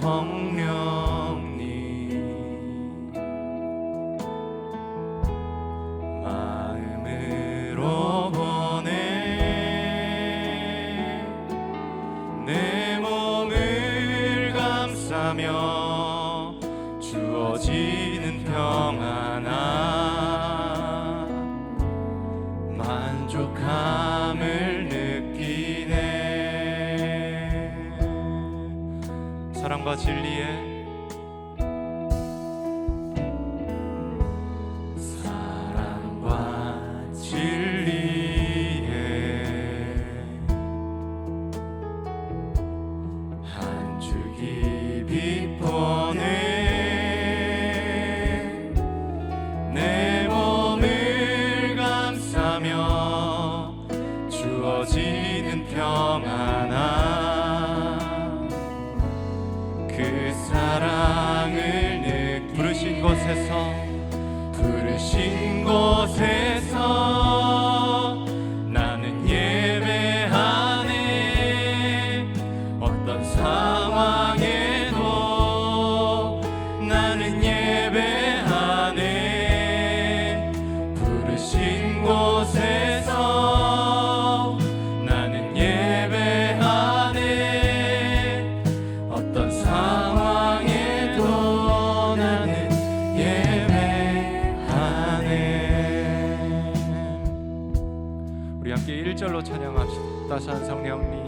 성령. 따스한 성령님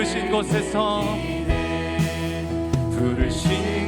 부르신 곳에서 부르신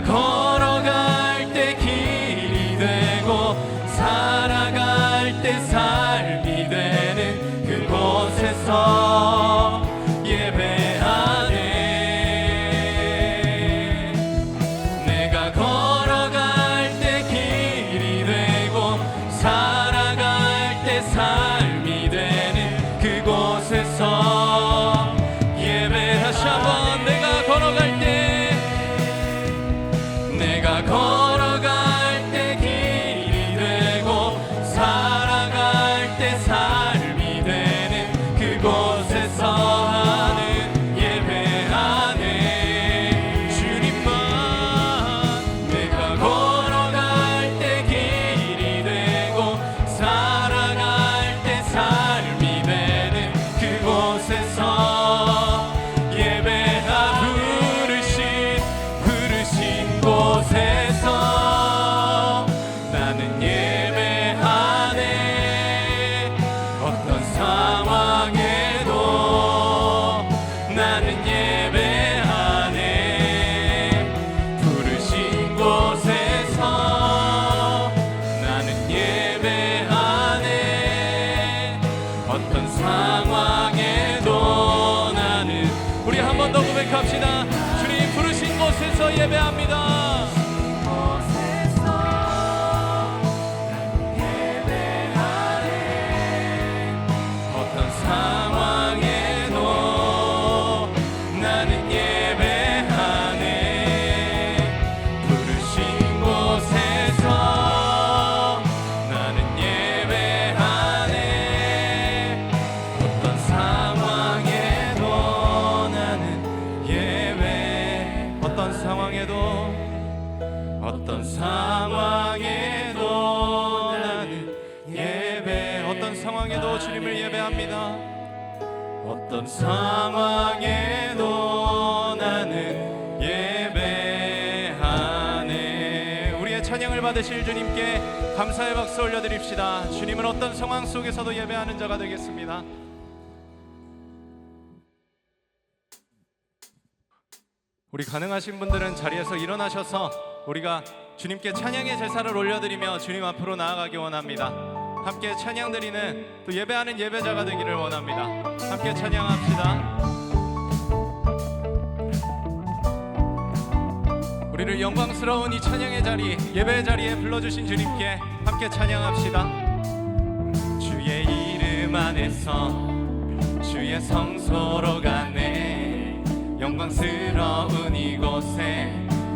空 어떤 상황에도 나는 예배하네. 우리의 찬양을 받으실 주님께 감사의 박수 올려드립시다. 주님은 어떤 상황 속에서도 예배하는 자가 되겠습니다. 우리 가능하신 분들은 자리에서 일어나셔서 우리가 주님께 찬양의 제사를 올려드리며 주님 앞으로 나아가기 원합니다. 함께 찬양 드리는 또 예배하는 예배자가 되기를 원합니다. 함께 찬양합시다. 우리를 영광스러운 이 찬양의 자리, 예배의 자리에 불러주신 주님께 함께 찬양합시다. 주의 이름 안에서 주의 성소로 가네 영광스러운 이곳에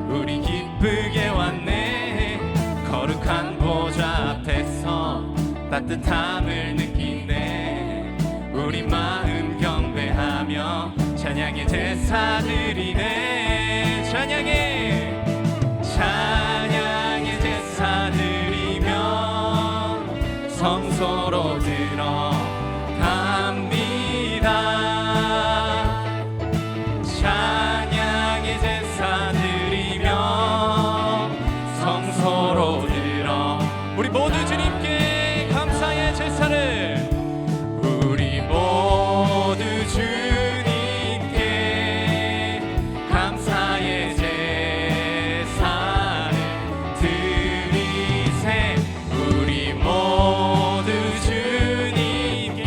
우리 기쁘게 왔네 거룩한 보좌 앞에서 따뜻함을 느끼네. 우리 마음 경배하며 찬양의 제사 드리네. 찬양의 찬양의 제사를 우리 모두 주님께 감사의 제사를 드리세. 우리 모두 주님께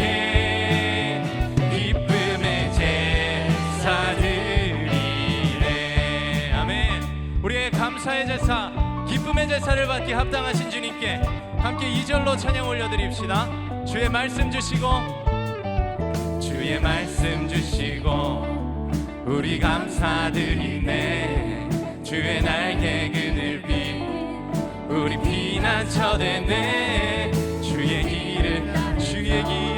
기쁨의 제사 드리네. 아멘. 우리의 감사의 제사 기쁨의 제사를 받기 합당하신 주님께 함께 이절로 찬양 올려드립시다 주의 말씀 주시고 주의 말씀 주시고 우리 감사드리네. 주의 날개 그늘 비 우리 피난처 되네. 주의 길을 주의 길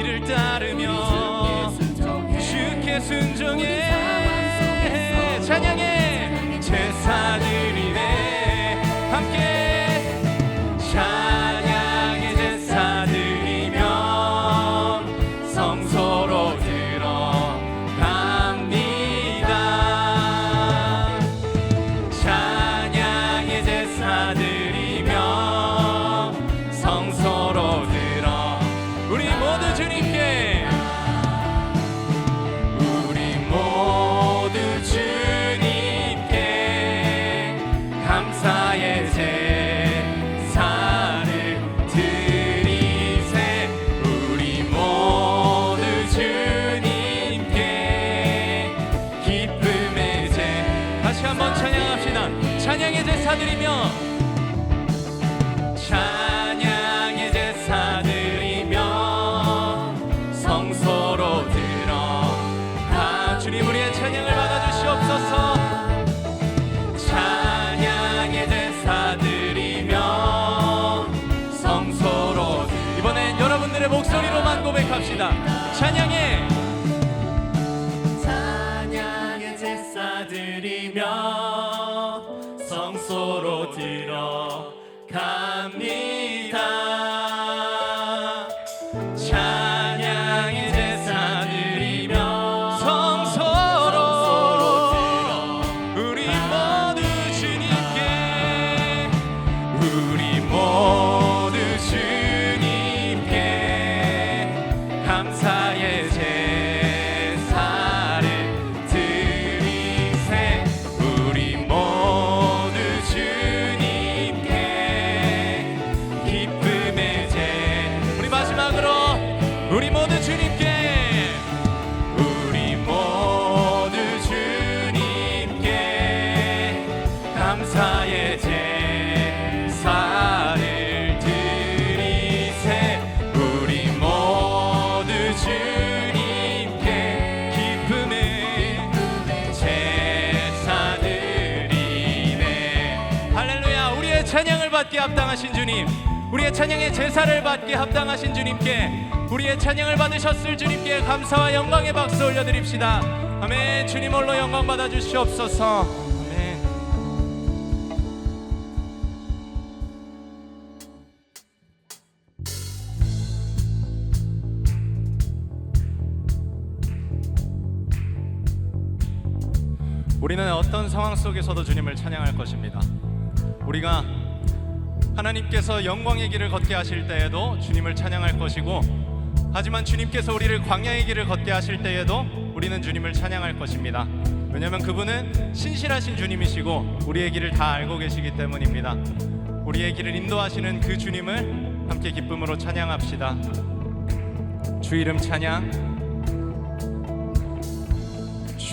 성소로 들어갑니다 감사의 제사를 드리세. 합당하신 주님 우리의 찬양의 제사를 받기 합당하신 주님께 우리의 찬양을 받으셨을 주님께 감사와 영광의 박수 올려드립시다. 아멘. 주님 홀로 영광 받아 주시옵소서 우리는 어떤 상황 속에서도 주님을 찬양할 것입니다. 우리가 하나님께서 영광의 길을 걷게 하실 때에도 주님을 찬양할 것이고 하지만 주님께서 우리를 광야의 길을 걷게 하실 때에도 우리는 주님을 찬양할 것입니다. 왜냐하면 그분은 신실하신 주님이시고 우리의 길을 다 알고 계시기 때문입니다. 우리의 길을 인도하시는 그 주님을 함께 기쁨으로 찬양합시다. 주 이름 찬양.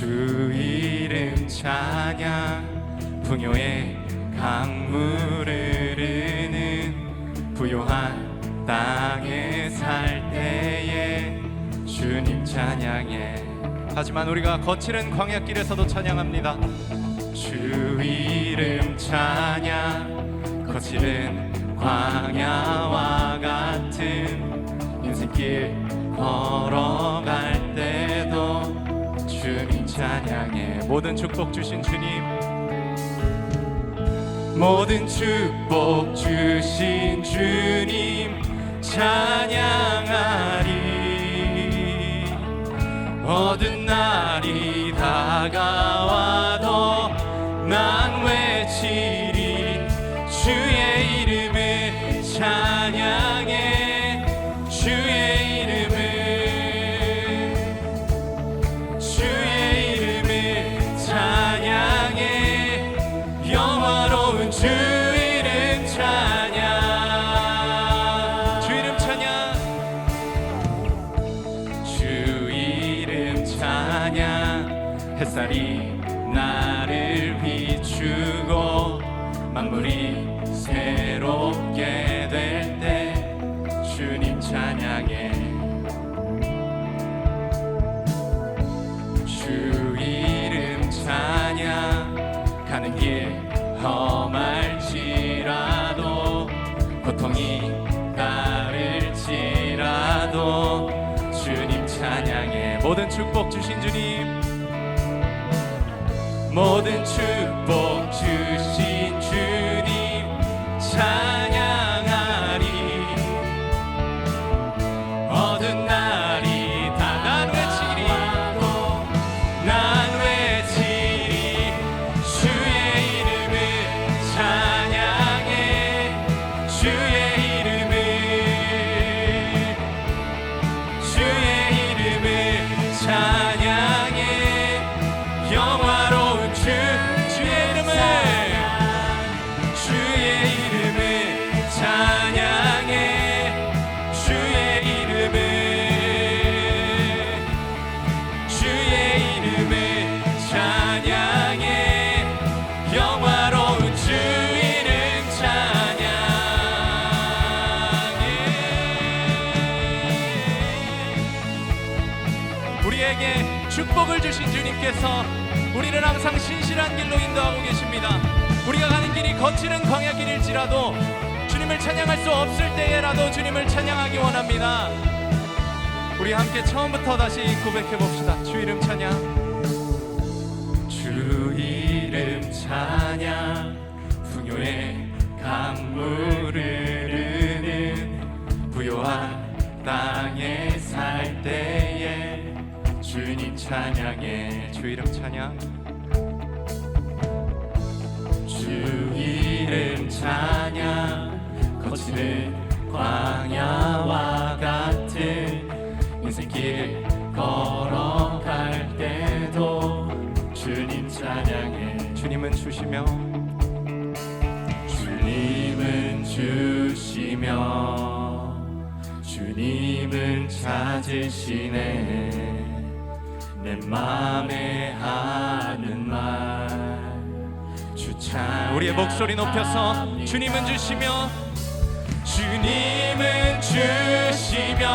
주 이름 찬양. 풍요의 강물을 흐르는 부요한 땅에 살 때에 주님 찬양해. 하지만 우리가 거칠은 광야길에서도 찬양합니다. 주 이름 찬양. 거칠은 광야와 같은 인생길 걸어갈 주님 찬양해 모든 축복 주신 주님. 모든 축복 주신 주님 찬양하리. 어두운 날이 다가와도 난 외치리 주 따를지라도 주님 찬양해. 모든 축복 주신 주님. 모든 축복 주신 주님께서 우리를 항상 신실한 길로 인도하고 계십니다 우리가 가는 길이 거칠은 광야 길일지라도 주님을 찬양할 수 없을 때에라도 주님을 찬양하기 원합니다 우리 함께 처음부터 다시 고백해 봅시다. 주 이름 찬양. 주 이름 찬양. 풍요의 강물을 찬양. 주 이름 찬양 거칠은 광야와 같은 인생길 걸어갈 때도 주님 찬양해 주님은 주시며 주님은 주시며 주님은 찾으시네 내 맘에 하는 말. 주 찬 우리의 목소리 높여서 주님은 주시며 주님은 주시며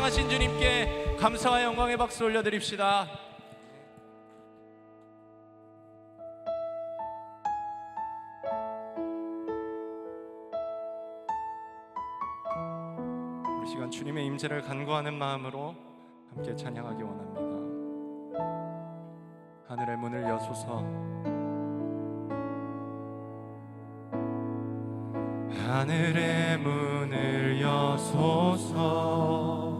사랑하신 주님께 감사와 영광의 박수 올려드립시다. 우리 시간 주님의 임재를 간구하는 마음으로 함께 찬양하기 원합니다. 하늘의 문을 여소서. 하늘의 문을 여소서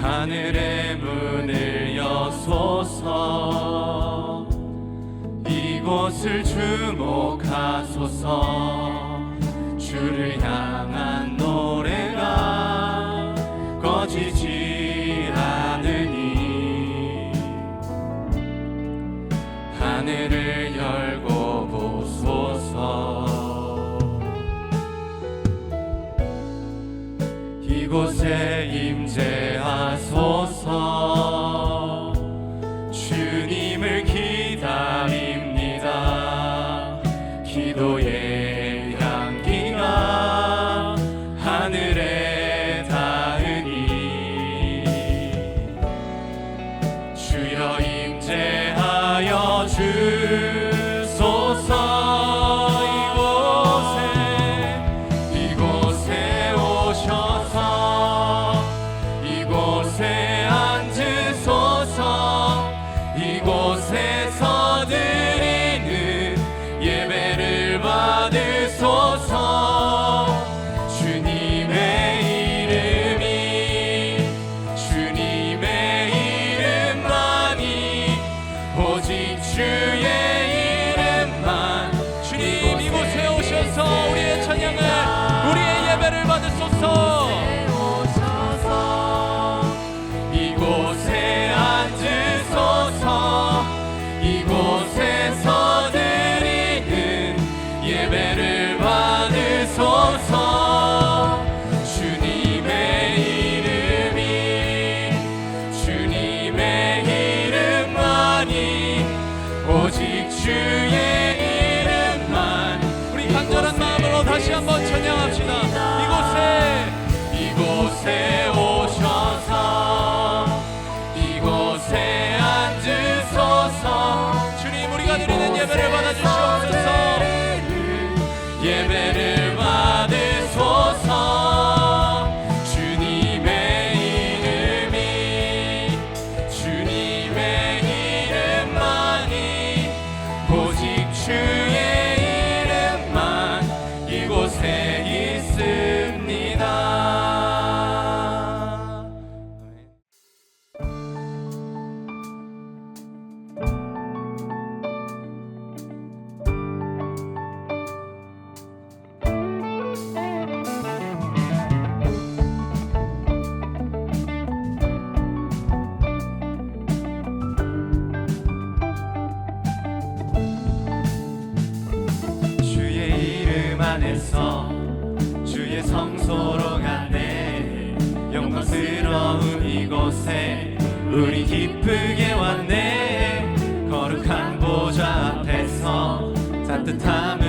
하늘의 문을 여소서. 이곳을 주목하소서. 주를 Amen. 안에서 주의 성소로 가네. 영광스러운 이곳에 우리 기쁘게 왔네. 거룩한 보좌 앞에서 따뜻함